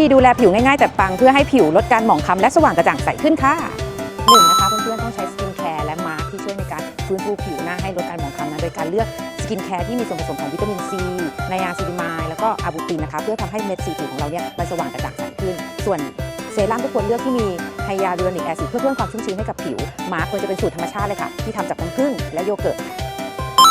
ที่ดูแลผิวง่ายๆ แต่ปังเพื่อให้ผิวลดการหมองคล้ำและสว่างกระจ่างใสขึ้นค่ะหนึ่งนะคะเพื่อนๆต้องใช้สกินแคร์และมาร์คที่ช่วยในการฟื้นฟูผิวหน้าให้ลดการหมองคล้ำนะโดยการเลือกสกินแคร์ที่มีส่วนผสมของวิตามินซีไนอาซิลิมายแล้วก็อาบูตินนะคะเพื่อทำให้เม็ดสีผิวของเราเนี่ยมันสว่างกระจ่างใสขึ้น ส่วนเซรั่มทุกคนเลือกที่มีไฮยาลูรอนิกแอซิดเพื่อเพิ่มความชุ่มชื้นให้กับผิวมาร์คควรจะเป็นสูตรธรรมชาติเลยค่ะที่ทำจากน้ำผึ้งและโยเกิร์ต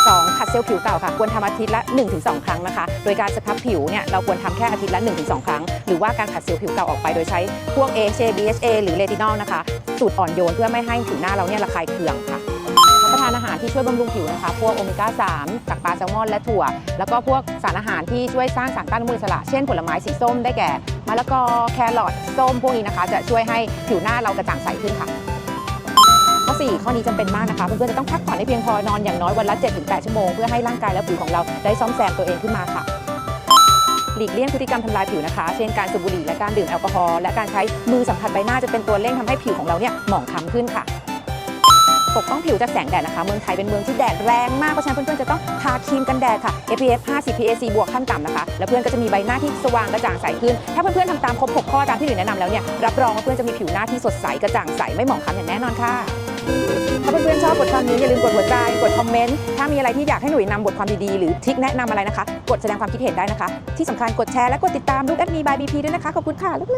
2 ขัดเซลล์ผิวเก่าค่ะ ควรทำอาทิตย์ละ 1-2 ครั้งนะคะ โดยการสครับผิวเนี่ยเราควรทำแค่อาทิตย์ละ 1-2 ครั้ง หรือว่าการขัดเซลล์ผิวเก่าออกไปโดยใช้พวก AHA BHA หรือเรตินอลนะคะ สูตรอ่อนโยนเพื่อไม่ให้ผิวหน้าเราเนี่ยระคายเคืองค่ะรับประทานอาหารที่ช่วยบำรุงผิวนะคะ พวกโอเมก้า 3 จากปลาแซลมอนและถั่ว แล้วก็พวกสารอาหารที่ช่วยสร้างสารต้านอนุมูลอิสระ เช่นผลไม้สีส้มได้แก่มะละกอ แครอท ส้มพวกนี้นะคะ จะช่วยให้ผิวหน้าเรากระจ่างใสขึ้นค่ะ 4 ข้อนี้จำเป็นมากนะคะเพื่อนๆจะต้องพักผ่อนให้เพียงพอนอนอย่างน้อยวันละ 7-8 ชั่วโมง เพื่อให้ร่างกายและผิวของเราได้ซ่อมแซมตัวเองขึ้นมาค่ะหลีกเลี่ยงพฤติกรรมทำลายผิวนะคะ เช่นการสูบบุหรี่และการดื่มแอลกอฮอล์และการใช้มือสัมผัสใบหน้าจะเป็นตัวเร่งทำให้ผิวของเราเนี่ยหมองคล้ำขึ้นค่ะ ปกป้องผิวจากแสงแดดนะคะ เมืองไทยเป็นเมืองที่แดดแรงมาก เพราะฉะนั้นเพื่อนๆจะต้องทาครีมกันแดดค่ะ SPF 50 PAC บวกขั้นต่ำนะคะ แล้วเพื่อนก็จะมีใบหน้าที่สว่างกระจ่างใสขึ้น ถ้าเพื่อนๆทำตามครบ6ข้อตามที่หลินแนะนำแล้วเนี่ย รับรองว่าเพื่อนจะมีผิวหน้าที่สดใสกระจ่างใสไม่หมองคล้ำอย่างแน่นอนค่ะ ถ้าเพื่อนๆชอบบทความนี้อย่าลืมกดหัวใจ กดคอมเมนต์ ถ้ามีอะไรที่อยากให้หนุ่ยนำบทความดีๆ หรือทริคแนะนำอะไรนะคะ กดแสดงความคิดเห็นได้นะคะ ที่สำคัญกดแชร์และกดติดตามลูกแอดมีบายบีพีด้วยนะคะ ขอบคุณค่ะลูก